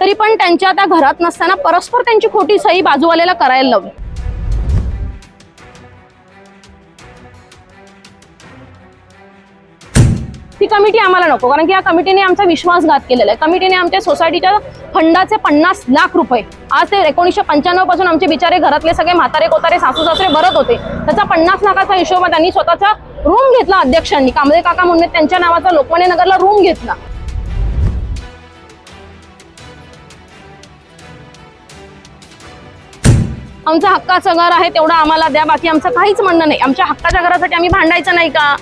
तरी पण त्यांच्या त्या घरात नसताना परस्पर त्यांची खोटी सही बाजूवाल्याला करायला लावली. ती कमिटी आम्हाला नको कारण की या कमिटीने आमचा विश्वासघात केलेला आहे. कमिटीने आमच्या सोसायटीच्या फंडाचे पन्नास लाख रुपये आज ते एकोणीसशे पंच्याण्णवपासून आमचे बिचारे घरातले सगळे म्हातारे कोतारे सासू सासरे भरत होते. त्याचा पन्नास लाखाचा हिशोब त्यांनी स्वतःचा रूम घेतला अध्यक्षांनी. कांबळे काका म्हणून त्यांच्या नावाचा लोकमान्य नगरला रूम घेतला. आमचा हक्काचं घर आहे तेवढं आम्हाला द्या. बाकी आमचं काहीच म्हणणं नाही. आमच्या हक्काच्या घरासाठी आम्ही भांडायचं नाही का?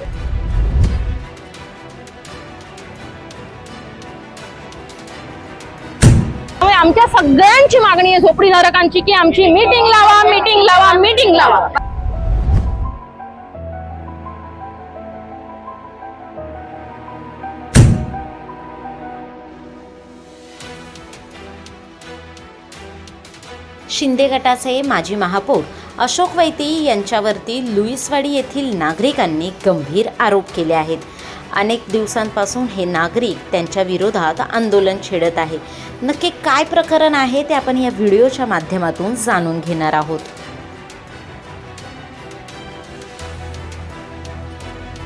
आमच्या सगळ्यांची मागणी आहे झोपडीधारकांची की आमची मीटिंग लावा मीटिंग लावा मीटिंग लावा. शिंदे गटाचे माजी महापौर अशोक वैती यांच्यावरती लुईसवाडी येथील नागरिकांनी गंभीर आरोप केले आहेत. अनेक दिवसांपासून हे नागरिक त्यांच्या विरोधात आंदोलन छेडत आहे. नक्की काय प्रकरण आहे ते आपण या व्हिडिओच्या माध्यमातून जाणून घेणार आहोत.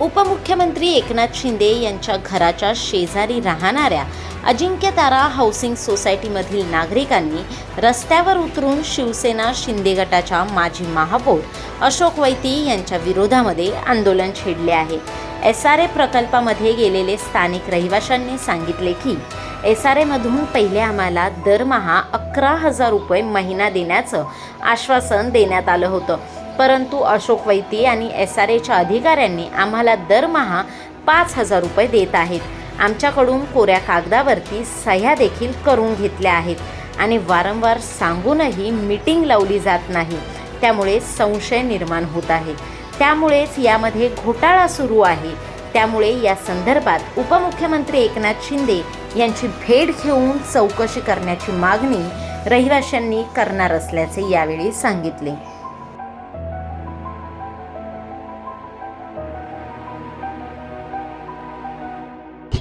उपमुख्यमंत्री एकनाथ शिंदे यांच्या घराच्या शेजारी राहणाऱ्या अजिंक्य तारा हाऊसिंग सोसायटीमधील नागरिकांनी रस्त्यावर उतरून शिवसेना शिंदे गटाच्या माजी महापौर अशोक वैती यांच्या विरोधामध्ये आंदोलन छेडले आहे. एस आर ए प्रकल्पामध्ये गेलेले स्थानिक रहिवाशांनी सांगितले की एस आर एमधून पहिले आम्हाला दरमहा अकरा हजार रुपये महिना देण्याचं आश्वासन देण्यात आलं होतं. परंतु अशोक वैती आणि एस आर एच्या अधिकाऱ्यांनी आम्हाला दरमहा पाच हजार रुपये देत आहेत. आमच्याकडून कोऱ्या कागदावरती सह्या देखील करून घेतल्या आहेत आणि वारंवार सांगूनही मीटिंग लावली जात नाही. त्यामुळे संशय निर्माण होत आहे. त्यामुळेच यामध्ये घोटाळा सुरू आहे. त्यामुळे या संदर्भात उपमुख्यमंत्री एकनाथ शिंदे यांची भेट घेऊन चौकशी करण्याची मागणी रहिवाशांनी करणार असल्याचे यावेळी सांगितले.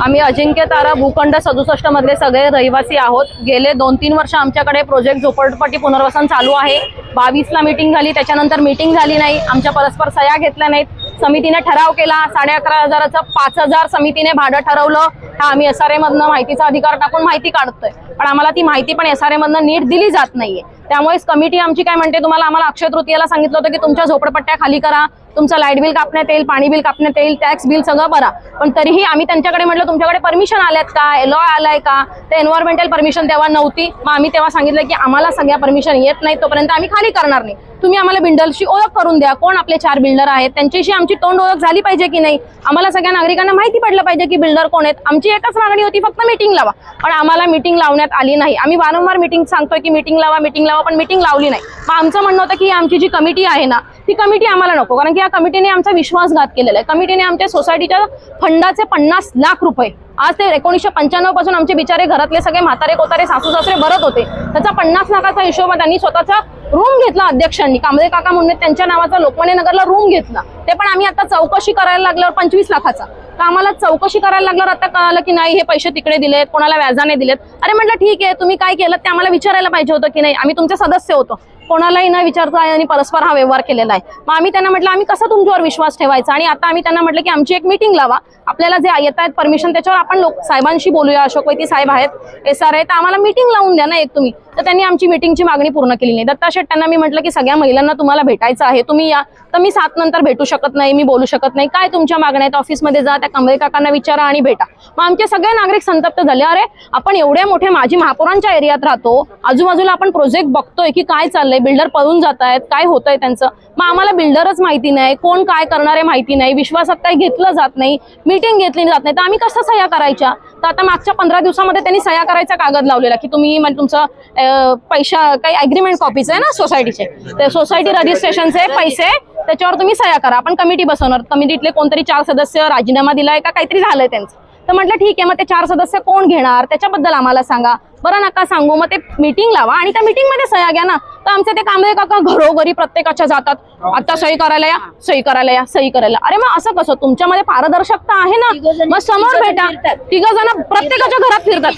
आम्ही अजिंक्य तारा भूखंड सदुसष्ट मधले सगळे रहिवासी आहोत. गेले दोन तीन वर्ष आमच्याकडे प्रोजेक्ट झोपडपट्टी पुनर्वसन चालू आहे. बावीसला मीटिंग झाली त्याच्यानंतर मीटिंग झाली नाही. आमच्या परस्पर सह्या घेतल्या नाहीत. समितीने ठराव केला. साडे अकरा हजाराचं पाच हजार समितीने भाडं ठरवलं. हा आम्ही एस आर ए मधनं माहितीचा अधिकार टाकून माहिती काढतोय. पण आम्हाला ती माहिती पण एस आर ए मधनं नीट दिली जात नाहीये. त्यामुळेच कमिटी आमची काय म्हणते तुम्हाला? आम्हाला अक्षय तृतीयाला सांगितलं होतं की तुमच्या झोपडपट्ट्या खाली करा. तुमचं लाइट बिल कापण्यात येईल पाणी बिल कापण्यात येईल टॅक्स बिल सगळं भरा. पण तरीही आम्ही त्यांच्याकडे म्हटलं तुमच्याकडे परमिशन आल्यात का? लॉ आलाय का? ते एन्व्हायरमेंटल परमिशन तेव्हा नव्हती. मग आम्ही तेव्हा सांगितलं की आम्हाला सगळ्या परमिशन येत नाही तोपर्यंत आम्ही खाली करणार नाही. तुम्ही आम्हाला बिल्डरशी ओळख करून द्या. कोण आपले चार बिल्डर आहेत? त्यांच्याशी आमची तोंड ओळख झाली पाहिजे की नाही? आम्हाला सगळ्या नागरिकांना माहिती पडलं पाहिजे की बिल्डर कोण आहेत? आमची एकच मागणी होती फक्त मीटिंग लावा. पण आम्हाला मीटिंग लावण्यात आली नाही. आम्ही वारंवार मीटिंग सांगतोय की मीटिंग लावा मीटिंग लावा पण मीटिंग लावली नाही. मग आमचं म्हणणं होतं की आमची जी कमिटी आहे ना ती कमिटी आम्हाला नको. कारण की या कमिटीने आमचा विश्वासघात केलेला आहे. कमिटीने आमच्या सोसायटीच्या फंडाचे पन्नास लाख रुपये. आज ते एकोणीसशे पंच्याण्णवपासून आमचे बिचारे घरातले सगळे म्हातारे कोतारे सासू सासरे भरत होते. त्याचा पन्नास लाखाचा हिशोब त्यांनी स्वतःचा रूम घेतला अध्यक्षांनी. कांबळे काका म्हणून त्यांच्या नावाचा लोकमान्य नगरला रूम घेतला. ते पण आम्ही आता चौकशी करायला लागल्यावर पंचवीस लाखाचा. तर आम्हाला चौकशी करायला लागल्यावर आता कळालं की नाही हे पैसे तिकडे दिलेत कोणाला व्याजाने दिलेत. अरे म्हटलं ठीक आहे तुम्ही काय केलं ते आम्हाला विचारायला पाहिजे होतं की नाही? आम्ही तुमचे सदस्य होतो. कोणालाही न विचारता आणि परस्पर हा व्यवहार केलेला आहे. मग आम्ही त्यांना म्हटलं आम्ही कसा तुमच्यावर विश्वास ठेवायचा? आणि आता आम्ही त्यांना म्हटलं की आमची एक मीटिंग लावा. आपल्याला जे येत आहेत परमिशन त्याच्यावर आपण लोक साहेबांशी बोलूया. अशोक वैती साहेब आहेत एस आर आहे तर आम्हाला मीटिंग लावून द्या ना एक तुम्ही. तर त्यांनी आमची मीटिंगची मागणी पूर्ण केली नाही. दत्ता शेट्ट्यांना मी म्हटलं की सगळ्या महिलांना तुम्हाला भेटायचं आहे. तुम्ही या. तर मी सात नंतर भेटू शकत नाही. मी बोलू शकत नाही. काय तुमच्या मागण्या आहेत? ऑफिसमध्ये जा त्या कमरे काकांना विचारा आणि भेटा. मग आमचे सगळे नागरिक संतप्त झाले. अरे आपण एवढ्या मोठ्या माजी महापौरांच्या एरियात राहतो. आजूबाजूला आपण प्रोजेक्ट बघतोय की काय चाललंय? बिल्डर पळून जात आहेत. काय होतंय त्यांचं? मग आम्हाला बिल्डरच माहिती नाही. कोण काय करणार आहे माहिती नाही. विश्वासात काही घेतलं जात नाही. मीटिंग घेतली जात नाही. तर आम्ही कसं सह्या करायच्या? तर आता मागच्या पंधरा दिवसामध्ये त्यांनी सह्या करायचा कागद लावलेला की तुम्ही म्हणजे तुमचं पैसा काही अग्रीमेंट कॉपीज आहे ना सोसायटीचे ते सोसायटी रजिस्ट्रेशनचे पैसे त्याच्यावर तुम्ही सह्या करा. आपण कमिटी बसवणार. कमिटीतले कोणतरी चार सदस्य राजीनामा दिलाय का? काहीतरी झालंय त्यांचं. तर म्हटलं ठीक आहे. मग ते चार सदस्य कोण घेणार? त्याच्याबद्दल आम्हाला सांगा. बरं नका सांगू. मग ते मीटिंग लावा आणि त्या मीटिंगमध्ये सह्या घ्या ना. तर आमचे ते कांबळे काका घरोघरी प्रत्येकाच्या जातात. आता सही करायला या सही करायला या सही करायला. अरे मग असं कसं? तुमच्यामध्ये पारदर्शकता आहे ना? मग समोर भेटा. तिघ जण प्रत्येकाच्या घरात फिरतात.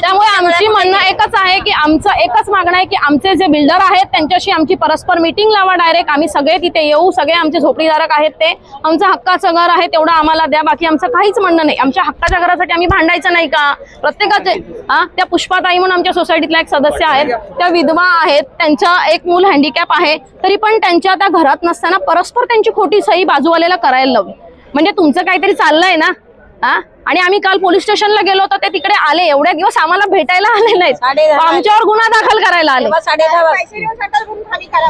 त्यामुळे आमची म्हणणं एकच आहे की आमचं एकच मागणं आहे की आमचे जे बिल्डर आहेत त्यांच्याशी आमची परस्पर मीटिंग लावा डायरेक्ट आम्ही सगळे तिथे येऊ सगळे आमचे झोपडीधारक आहेत ते. आमचं हक्काचं घर आहे तेवढं आम्हाला द्या. बाकी आमचं काहीच म्हणणं नाही. आमच्या हक्काच्या घरासाठी आम्ही भांडायचं नाही का? प्रत्येकाचे हा त्या पुष्पाताई म्हणून आमच्या सोसायटीतल्या एक सदस्य आहेत. त्या विधवा आहेत त्यांचा एक मूल हँडिकॅप आहे तरी पण त्यांच्या त्या घरात नसताना परस्पर त्यांची खोटी सही बाजूवाल्याला करायला लावली. म्हणजे तुमचं काहीतरी चाललंय ना? हा? आणि आम्ही काल पोलीस स्टेशनला गेलो होतो ते तिकडे आले. एवढ्या दिवस आम्हाला भेटायला आले नाहीत. आमच्यावर गुन्हा दाखल करायला आले.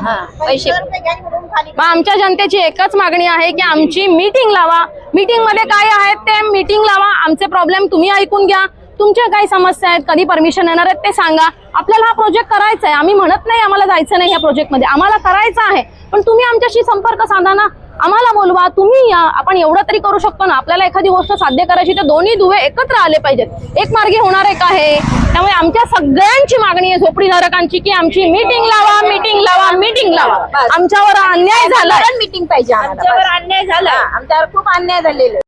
मग. आमच्या जनतेची एकच मागणी आहे की आमची मीटिंग लावा. मीटिंगमध्ये काय आहेत ते मीटिंग लावा. आमचे प्रॉब्लेम तुम्ही ऐकून घ्या. तुमच्या काही समस्या आहेत? कधी परमिशन येणार आहेत ते सांगा. आपल्याला हा प्रोजेक्ट करायचा आहे. आम्ही म्हणत नाही आम्हाला जायचं नाही या प्रोजेक्टमध्ये आम्हाला करायचं आहे. पण तुम्ही आमच्याशी संपर्क साधा ना. आम्हाला बोलवा. तुम्ही या आपण एवढं तरी करू शकतो ना. आपल्याला एखादी गोष्ट साध्य करायची तर दोन्ही दुवे एकत्र आले पाहिजेत. एक मार्गे होणार एक आहे. त्यामुळे आमच्या सगळ्यांची मागणी आहे झोपडीधारकांची की आमची मीटिंग लावा मीटिंग लावा मीटिंग लावा. आमच्यावर अन्याय झालाय. मीटिंग पाहिजे आम्हाला. आमच्यावर अन्याय झाला आमच्यावर खूप अन्याय झालेला.